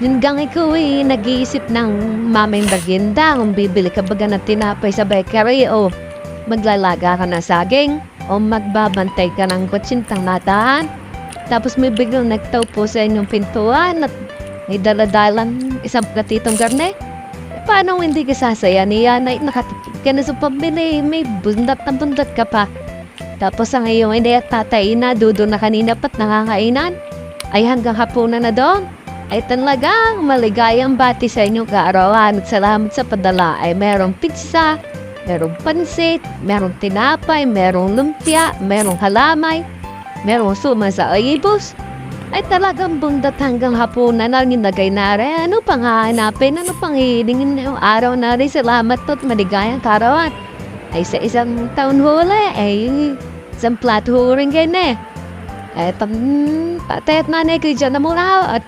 Yun gang ikaw eh, nag-iisip ng maming merienda kung bibili ka baga ng tinapay sa bakery o maglalaga ka ng saging o magbabantay ka ng kutsintang natahan. Tapos may biglang nagtaupo sa inyong pintuan at may daladalang isang platitong garne. Eh, Paano hindi ka sasaya niya na nakatipid ka na sa pambili, may bundat na bundat ka pa. Tapos ang iyong hindi at tatay na dudo na kanina pat nakakainan. Ay hanggang hapunan na doon. Ay talagang maligayang bati sa inyong kaarawan at salamat sa padala ay merong pizza, merong pansit, merong tinapay, merong lumpia, merong halamay, merong suma sa ayibos. Ay talagang bundat hanggang hapunan na nilagay na rin. Ano pang hahanapin? Ano pang hihilingin yung araw na rin? Salamat at maligayang karawan. Ay sa isang taon huli, ay isang plato rin na eh. Eh, pag patay at nanay ko dyan na mula at